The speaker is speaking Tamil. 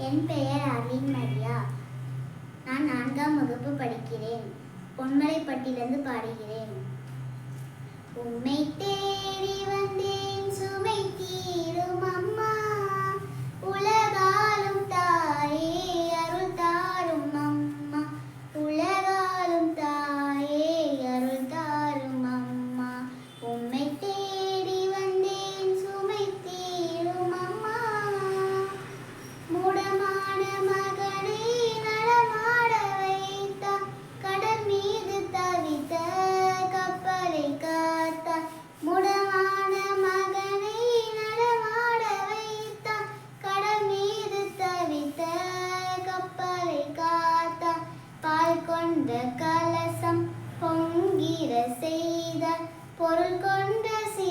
என் பெயர் அர்வின் மரியா. நான் நான்காம் வகுப்பு படிக்கிறேன். பொன்மலைப்பட்டிலிருந்து பாடுகிறேன். உண்மை அந்த கலசம் பொங்கிர செய்த பொருள் கொண்ட சீ